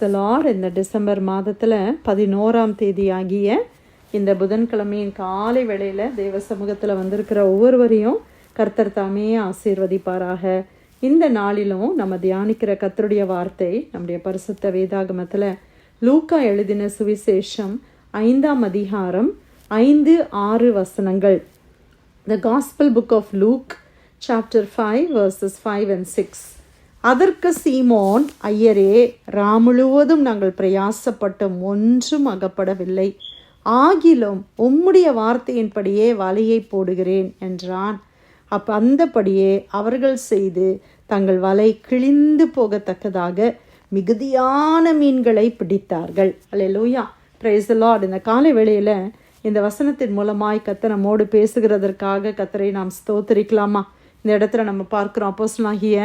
த Lord இந்த December மாதத்தில் பதினோராம் தேதி ஆகிய இந்த புதன்கிழமையின் காலை வேளையில் தேவ சமூகத்தில் வந்திருக்கிற ஒவ்வொருவரையும் கர்த்தர் தாமே ஆசீர்வதிப்பாராக. இந்த நாளிலும் நம்ம தியானிக்கிற கத்தருடைய வார்த்தை நம்முடைய பரிசுத்த வேதாகமத்தில் லூக்கா எழுதின சுவிசேஷம் ஐந்தாம் அதிகாரம் ஐந்து ஆறு வசனங்கள். The gospel book of Luke chapter five verses five and six அதற்கு சீமோன் ஐயரே ராமுழுவதும் நாங்கள் பிரயாசப்பட்டும் ஒன்றும் அகப்படவில்லை. ஆகிலும் உம்முடைய வார்த்தையின்படியே வலையை போடுகிறேன் என்றான். அப்ப அந்தபடியே அவர்கள் செய்து தங்கள் வலை கிழிந்து போகத்தக்கதாக மிகுதியான மீன்களை பிடித்தார்கள். அல்லேலூயா பிரைஸ் லார்ட் இந்த காலை வேளையில் இந்த வசனத்தின் மூலமாய் கத்த நம்மோடு பேசுகிறதற்காக கத்தரை நாம் ஸ்தோத்தரிக்கலாமா? இந்த இடத்துல நம்ம பார்க்குறோம். அப்போஸ்லாகிய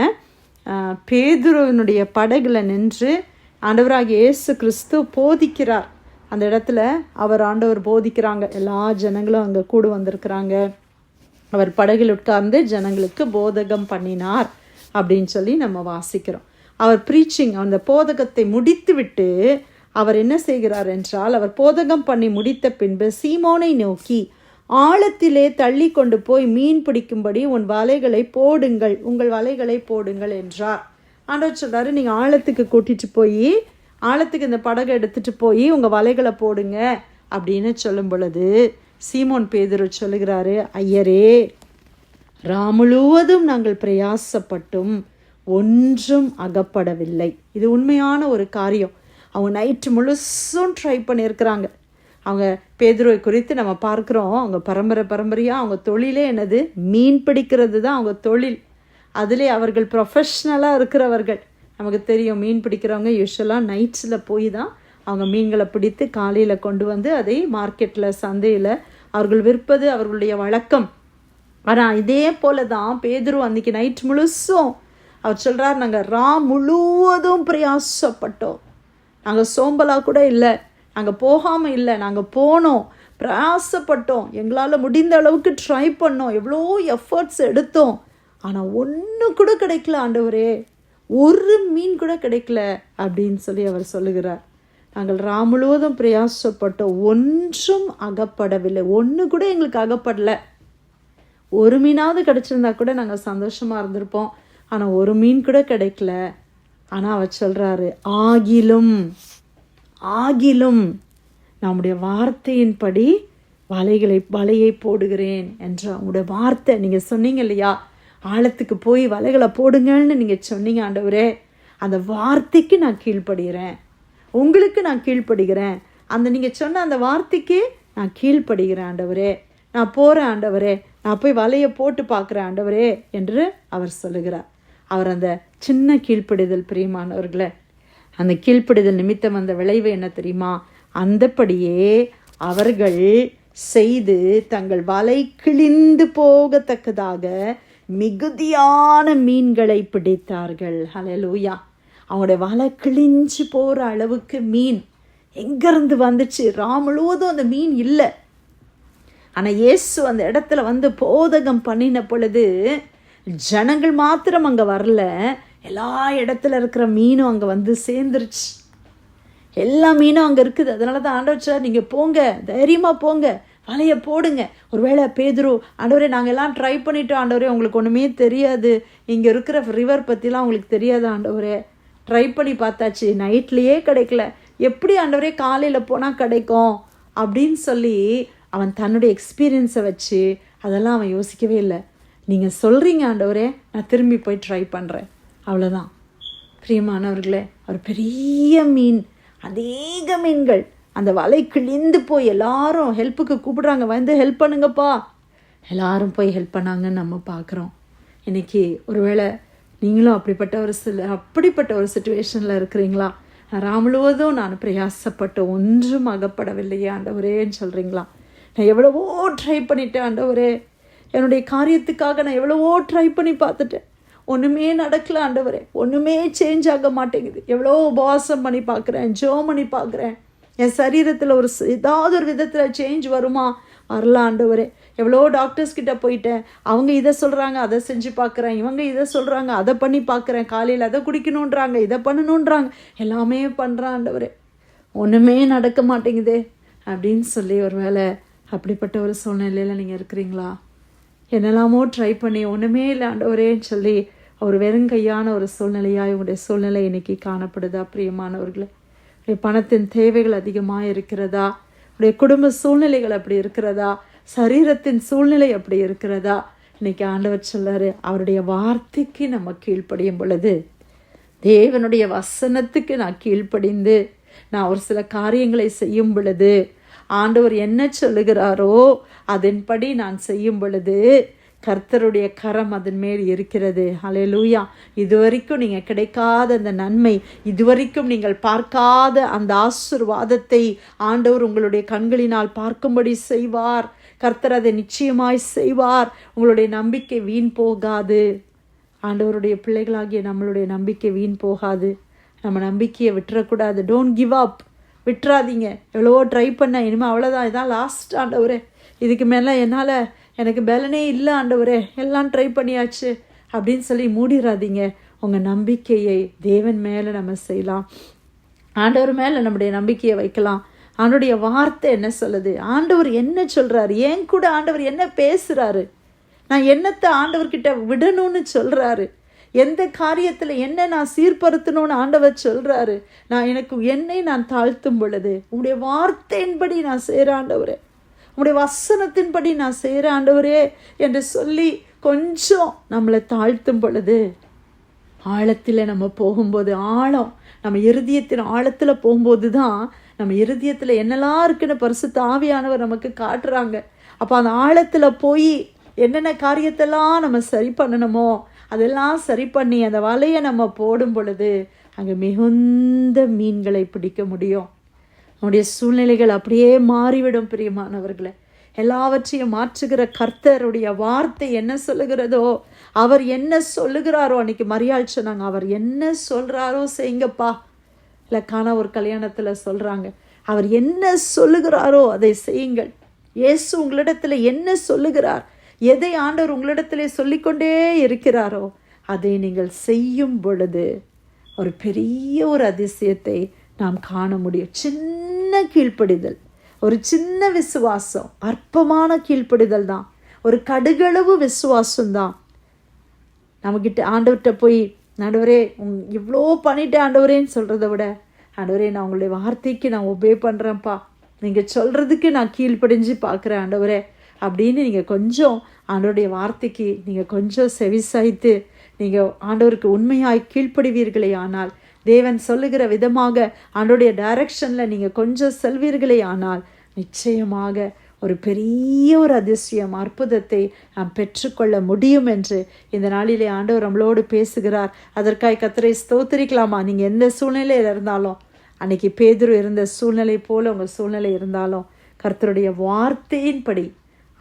பேதுருவனுடைய படகுல நின்று ஆண்டவராக இயேசு கிறிஸ்து போதிக்கிறார். அந்த இடத்துல அவர் ஆண்டவர் போதிக்கிறாங்க. எல்லா ஜனங்களும் அங்கே கூடு வந்திருக்கிறாங்க. அவர் படகில் உட்கார்ந்து ஜனங்களுக்கு போதகம் பண்ணினார் அப்படின்னு சொல்லி நம்ம வாசிக்கிறோம். அவர் ப்ரீச்சிங் அந்த போதகத்தை முடித்துவிட்டு அவர் என்ன செய்கிறார் என்றால் அவர் போதகம் பண்ணி முடித்த பின்பு சீமோனை நோக்கி ஆழத்திலே தள்ளி கொண்டு போய் மீன் பிடிக்கும்படி உன் வலைகளை போடுங்கள். உங்கள் வலைகளை போடுங்கள் என்றார். ஆண்டவர் சொல்கிறாரு நீங்கள் ஆழத்துக்கு கூட்டிகிட்டு போய் ஆழத்துக்கு இந்த படகை எடுத்துட்டு போய் உங்கள் வலைகளை போடுங்க அப்படின்னு சொல்லும் பொழுது சீமோன் பேதுரு சொல்லுகிறாரு ஐயரே ராமுழுவதும் நாங்கள் பிரயாசப்பட்டும் ஒன்றும் அகப்படவில்லை. இது உண்மையான ஒரு காரியம். அவங்க நைட்டு முழுசும் ட்ரை பண்ணியிருக்கிறாங்க. அவங்க பேதுருவை குறித்து நம்ம பார்க்குறோம். அவங்க பரம்பரை பரம்பரையாக அவங்க தொழிலே என்னது? மீன் பிடிக்கிறது தான் அவங்க தொழில். அதிலே அவர்கள் ப்ரொஃபஷ்னலாக இருக்கிறவர்கள். நமக்கு தெரியும் மீன் பிடிக்கிறவங்க யூஸ்வலாக நைட்ஸில் போய் தான் அவங்க மீன்களை பிடித்து காலையில் கொண்டு வந்து அதை மார்க்கெட்டில் சந்தையில் அவர்கள் விற்பது அவர்களுடைய வழக்கம். ஆனால் இதே போல தான் பேதுரு அன்றைக்கி நைட் முழுசும் அவர் சொல்கிறார் நாங்கள் ரா முழுவதும் பிரயாசப்பட்டோம். நாங்கள் சோம்பலாக கூட இல்லை. நாங்கள் போகாமல் இல்லை நாங்கள் போனோம் பிரயாசப்பட்டோம் எங்களால் முடிந்த அளவுக்கு ட்ரை பண்ணோம் எவ்வளோ எஃபர்ட்ஸ் எடுத்தோம். ஆனால் ஒன்று கூட கிடைக்கல ஆண்டவரே. ஒரு மீன் கூட கிடைக்கல அப்படின்னு சொல்லி அவர் சொல்லுகிறார். நாங்கள் ரா முழுவதும் பிரயாசப்பட்டோம் ஒன்றும் அகப்படவில்லை ஒன்று கூட எங்களுக்கு அகப்படலை. ஒரு மீனாவது கிடச்சிருந்தா கூட நாங்கள் சந்தோஷமாக இருந்திருப்போம் ஆனால் ஒரு மீன் கூட கிடைக்கல. ஆனால் அவர் சொல்கிறாரு ஆகிலும் ஆகிலும் நம்முடைய வார்த்தையின்படி வலைகளை வலையை போடுகிறேன் என்ற உங்களுடைய வார்த்தை. நீங்கள் சொன்னீங்க இல்லையா? ஆழத்துக்கு போய் வலைகளை போடுங்கன்னு நீங்கள் சொன்னீங்க ஆண்டவரே. அந்த வார்த்தைக்கு நான் கீழ்ப்படுகிறேன். உங்களுக்கு நான் கீழ்ப்படுகிறேன். அந்த நீங்கள் சொன்ன அந்த வார்த்தைக்கு நான் கீழ்ப்படுகிறேன் ஆண்டவரே. நான் போகிறேன் ஆண்டவரே. நான் போய் வலையை போட்டு பார்க்குறேன் ஆண்டவரே என்று அவர் சொல்லுகிறார். அவர் அந்த சின்ன கீழ்ப்படிதல் பிரியமானவர்களை அந்த கீழ்ப்படிதல் நிமித்தம் அந்த விளைவு என்ன தெரியுமா? அந்தப்படியே அவர்கள் செய்து தங்கள் வலை கிழிந்து போகத்தக்கதாக மிகுதியான மீன்களை பிடித்தார்கள். ஹலலூயா அவங்களுடைய வலை கிழிஞ்சு போகிற அளவுக்கு மீன். எங்கேருந்து வந்துச்சு? ரா முழுவதும் அந்த மீன் இல்லை. ஆனால் இயேசு அந்த இடத்துல வந்து போதகம் பண்ணின பொழுது ஜனங்கள் மாத்திரம் அங்கே வரல. எல்லா இடத்துல இருக்கிற மீனும் அங்கே வந்து சேர்ந்துருச்சு. எல்லா மீனும் அங்கே இருக்குது. அதனால தான் ஆண்டவர் சார் நீங்கள் போங்க தைரியமாக போங்க வலையை போடுங்க. ஒருவேளை பேதுரு ஆண்டவரே நாங்கள் எல்லாம் ட்ரை பண்ணிட்டோம் ஆண்டவரே உங்களுக்கு ஒன்றுமே தெரியாது. இங்கே இருக்கிற ரிவர் பற்றிலாம் உங்களுக்கு தெரியாது ஆண்டவரே. ட்ரை பண்ணி பார்த்தாச்சு நைட்லேயே கிடைக்கல. எப்படி ஆண்டவரே காலையில் போனால் கிடைக்கும்? அப்படின்னு சொல்லி அவன் தன்னுடைய எக்ஸ்பீரியன்ஸை வச்சு அதெல்லாம் அவன் யோசிக்கவே இல்லை. நீங்கள் சொல்கிறீங்க ஆண்டவரே நான் திரும்பி போய் ட்ரை பண்ணுறேன் அவ்வளோதான் பிரியமானவர்களே ஒரு பெரிய மீன் அநேக மீன்கள் அந்த வலை கிழிந்து போய் எல்லாரும் ஹெல்ப்புக்கு கூப்பிடுறாங்க. வந்து ஹெல்ப் பண்ணுங்கப்பா. எல்லாரும் போய் ஹெல்ப் பண்ணாங்கன்னு நம்ம பார்க்குறோம். இன்றைக்கி ஒருவேளை நீங்களும் அப்படிப்பட்ட ஒரு சில அப்படிப்பட்ட ஒரு சுச்சுவேஷனில் இருக்கிறீங்களா? நான் முழுவதும் நான் பிரயாசப்பட்டு ஒன்றும் அகப்படவில்லையே ஆண்டவரேன்னு சொல்கிறீங்களா நான் எவ்வளவோ ட்ரை பண்ணிட்டேன் ஆண்டவரே. என்னுடைய காரியத்துக்காக நான் எவ்வளவோ ட்ரை பண்ணி பார்த்துட்டேன். ஒன்றுமே நடக்கல ஆண்டவரே. ஒன்றுமே சேஞ்ச் ஆக மாட்டேங்குது. எவ்வளோ உபவாசம் பண்ணி பார்க்குறேன் ஜோ பண்ணி பார்க்குறேன். என் சரீரத்தில் ஒரு ஏதாவது ஒரு விதத்தில் சேஞ்ச் வருமா? வரலாம் ஆண்டவரே. எவ்வளோ டாக்டர்ஸ் கிட்ட போயிட்டேன். அவங்க இதை சொல்கிறாங்க அதை செஞ்சு பார்க்குறேன். இவங்க இதை சொல்கிறாங்க அதை பண்ணி பார்க்குறேன். காலையில் அதை குடிக்கணுன்றாங்க இதை பண்ணணுன்றாங்க. எல்லாமே பண்ணுறான் ஆண்டவரே. ஒன்றுமே நடக்க மாட்டேங்குதே அப்படின்னு சொல்லி ஒரு வேலை அப்படிப்பட்ட ஒரு சூழ்நிலையில் நீங்கள் இருக்கிறீங்களா? என்னெல்லாமோ ட்ரை பண்ணி ஒன்றுமே இல்லை ஆண்டவரேன்னு சொல்லி ஒரு வெறுங்கையான ஒரு சூழ்நிலையாக உங்களுடைய சூழ்நிலை இன்னைக்கு காணப்படுதா பிரியமானவர்களே? உடைய பணத்தின் தேவைகள் அதிகமாக இருக்கிறதா? உடைய குடும்ப சூழ்நிலைகள் அப்படி இருக்கிறதா? சரீரத்தின் சூழ்நிலை அப்படி இருக்கிறதா? இன்னைக்கு ஆண்டவர் சொல்லாரு அவருடைய வார்த்தைக்கு நம்ம கீழ்ப்படியும் பொழுது தேவனுடைய வசனத்துக்கு நான் கீழ்ப்படிந்து நான் ஒரு சில காரியங்களை செய்யும் பொழுது ஆண்டவர் என்ன சொல்லுகிறாரோ அதன்படி நான் செய்யும் பொழுது கர்த்தருடைய கரம் அதன் மேல் இருக்கிறது. ஹalleluya இதுவரைக்கும் நீங்கள் கிடைக்காத அந்த நன்மை இதுவரைக்கும் நீங்கள் பார்க்காத அந்த ஆசிர்வாதத்தை ஆண்டவர் உங்களுடைய கண்களினால் பார்க்கும்படி செய்வார். கர்த்தர் அதை நிச்சயமாய் செய்வார். உங்களுடைய நம்பிக்கை வீண் போகாது. ஆண்டவருடைய பிள்ளைகளாகிய நம்மளுடைய நம்பிக்கை வீண் போகாது. நம்ம நம்பிக்கையை விட்டுறக்கூடாது. டோன்ட் கிவ் அப் விட்டுறாதீங்க. எவ்வளவோ ட்ரை பண்ணேன் இனிமேல் அவ்வளோதான் இதான் லாஸ்ட் ஆண்டவரே. இதுக்கு மேலே என்னால் எனக்கு பலனே இல்லை ஆண்டவரே. எல்லாம் ட்ரை பண்ணியாச்சு அப்படின்னு சொல்லி மூடிடாதீங்க உங்கள் நம்பிக்கையை தேவன் மேலே நம்ம செய்யலாம். ஆண்டவர் மேலே நம்முடைய நம்பிக்கையை வைக்கலாம். ஆண்டோடைய வார்த்தை என்ன சொல்லுது? ஆண்டவர் என்ன சொல்கிறாரு ஏன் கூட ஆண்டவர் என்ன பேசுகிறாரு நான் என்னத்தை ஆண்டவர்கிட்ட விடணும்னு சொல்கிறாரு எந்த காரியத்தில் என்ன நான் சீர்படுத்தணும்னு ஆண்டவர் சொல்கிறாரு நான் எனக்கு என்னை நான் தாழ்த்தும் பொழுது உங்களுடைய வார்த்தையின்படி நான் செய்கிற உங்களுடைய வசனத்தின்படி நான் செய்கிற ஆண்டவரே என்று சொல்லி கொஞ்சம் நம்மளை தாழ்த்தும் பொழுது ஆழத்தில் நம்ம போகும்போது ஆழம் நம்ம இருதயத்தின் ஆழத்தில் போகும்போது தான் நம்ம இருதயத்தில் என்னெல்லாம் இருக்குன்னு பரிசு தாவியானவர் நமக்கு காட்டுறாங்க. அப்போ அந்த ஆழத்தில் போய் என்னென்ன காரியத்தெல்லாம் நம்ம சரி பண்ணணுமோ அதெல்லாம் சரி பண்ணி அந்த வலையை நம்ம போடும் பொழுது அங்கே மிகுந்த மீன்களை பிடிக்க முடியும். நம்முடைய சூழ்நிலைகள் அப்படியே மாறிவிடும் பிரியமானவர்களை. எல்லாவற்றையும் மாற்றுகிற கர்த்தருடைய வார்த்தை என்ன சொல்லுகிறதோ அவர் என்ன சொல்லுகிறாரோ அன்னைக்கு மரியாள் சொன்னாங்க அவர் என்ன சொல்கிறாரோ செய்யுங்கப்பா. இல்லை காண ஒரு கல்யாணத்தில் சொல்கிறாங்க அவர் என்ன சொல்லுகிறாரோ அதை செய்யுங்கள். இயேசு உங்களிடத்தில் என்ன சொல்லுகிறார்? எதை ஆண்டவர் உங்களிடத்திலே சொல்லிக்கொண்டே இருக்கிறாரோ அதை நீங்கள் செய்யும் பொழுது ஒரு பெரிய ஒரு அதிசயத்தை நாம் காண முடியும். சின்ன கீழ்ப்படிதல் ஒரு சின்ன விசுவாசம் அற்பமான கீழ்ப்படிதல் தான். ஒரு கடுகளவு விசுவாசம் தான். நம்மக்கிட்ட ஆண்டவர்கிட்ட போய் ஆண்டவரே உங் இவ்வளோ பண்ணிட்டு ஆண்டவரேன்னு சொல்கிறத விட ஆண்டவரே நான் உங்களுடைய வார்த்தைக்கு நான் ஒபே பண்ணுறேன்ப்பா நீங்கள் சொல்கிறதுக்கு நான் கீழ்ப்படிஞ்சு பார்க்குறேன் ஆண்டவரே. அப்படின்னு நீங்கள் கொஞ்சம் ஆண்டோருடைய வார்த்தைக்கு நீங்கள் கொஞ்சம் செவிசாய்த்து நீங்கள் ஆண்டவருக்கு உண்மையாய் கீழ்ப்படுவீர்களே ஆனால் தேவன் சொல்லுகிற விதமாக ஆண்டோடைய டைரக்ஷனில் நீங்கள் கொஞ்சம் செல்வீர்களே ஆனால் நிச்சயமாக ஒரு பெரிய ஒரு அதிசயம் அற்புதத்தை நாம் பெற்றுக்கொள்ள முடியும் என்று இந்த நாளிலே ஆண்டவர் நம்மளோடு பேசுகிறார். அதற்காக கத்திரை ஸ்தோத்திரிக்கலாமா? நீங்கள் எந்த சூழ்நிலையில் இருந்தாலும் அன்னைக்கு பேதுரு இருந்த சூழ்நிலை போல உங்கள் சூழ்நிலை இருந்தாலும் கர்த்தருடைய வார்த்தையின்படி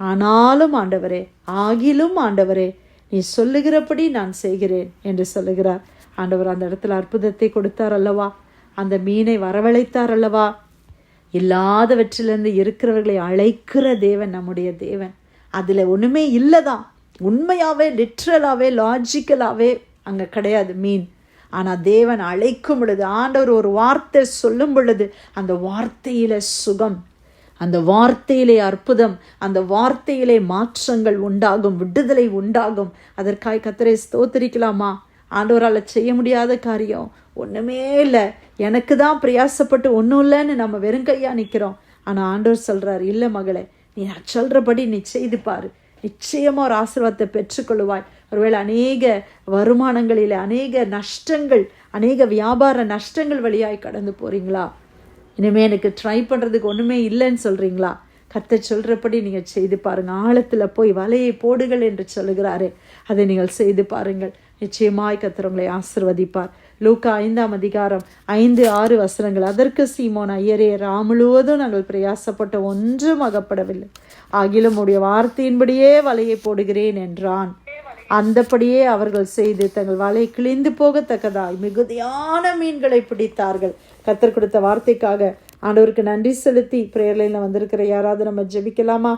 ஆனாலும் ஆண்டவரே ஆகிலும் ஆண்டவரே நீ சொல்லுகிறபடி நான் செய்கிறேன் என்று சொல்லுகிறார். ஆண்டவர் அந்த இடத்துல அற்புதத்தை கொடுத்தார் அல்லவா? அந்த மீனை வரவழைத்தார் அல்லவா? இல்லாதவற்றிலிருந்து இருக்கிறவர்களை அழைக்கிற தேவன் நம்முடைய தேவன். அதில் ஒன்றுமே இல்லை தான் உண்மையாகவே லிட்ரலாகவே லாஜிக்கலாகவே அங்கே கிடையாது மீன். ஆனால் தேவன் அழைக்கும் பொழுது ஆண்டவர் ஒரு வார்த்தை சொல்லும் பொழுது அந்த வார்த்தையில் சுகம் அந்த வார்த்தையிலே அற்புதம் அந்த வார்த்தையிலே மாற்றங்கள் உண்டாகும் விடுதலை உண்டாகும். அதற்காய் கத்தரை ஸ்தோத்திரிக்கலாமா? ஆண்டவரால் செய்ய முடியாத காரியம். ஒன்றுமே இல்லை. எனக்கு தான் பிரயாசப்பட்டு ஒன்றும் இல்லைன்னு நம்ம வெறுங்கையாக நிற்கிறோம் ஆனால் ஆண்டவர் சொல்கிறார் இல்லை மகளே நீ நான் சொல்கிறபடி நீ செய்து பாரு. நிச்சயமாக ஒரு ஆசீர்வாதத்தை பெற்றுக்கொள்வாய் ஒருவேளை அநேக வருமானங்களில் அநேக நஷ்டங்கள் அநேக வியாபார நஷ்டங்கள் வழியாய் கடந்து போகிறீங்களா இனிமேல் எனக்கு ட்ரை பண்ணுறதுக்கு ஒன்றுமே இல்லைன்னு சொல்கிறீங்களா கத்த சொல்கிறபடி நீங்கள் செய்து பாருங்கள். ஆழத்தில் போய் வலையை போடுங்கள் என்று சொல்லுகிறாரு. அதை நீங்கள் செய்து பாருங்கள். நிச்சயமாய் கத்துறவங்களை ஆசிர்வதிப்பார். லூக்கா ஐந்தாம் அதிகாரம் ஐந்து ஆறு வசனங்கள். அதற்கு சீமோன் ஐயரே ராமுழுவதும் நாங்கள் பிரயாசப்பட்ட ஒன்றும் அகப்படவில்லை. ஆகிலும் உடைய வார்த்தையின்படியே வலையை போடுகிறேன் என்றான். அந்தபடியே அவர்கள் செய்து தங்கள் வலை கிழிந்து போகத்தக்கதாய் மிகுதியான மீன்களை பிடித்தார்கள். கத்தர் கொடுத்த வார்த்தைக்காக ஆண்டவருக்கு நன்றி செலுத்தி பிரேயர்லையில் வந்திருக்கிற யாராவது நம்ம ஜெபிக்கலாமா?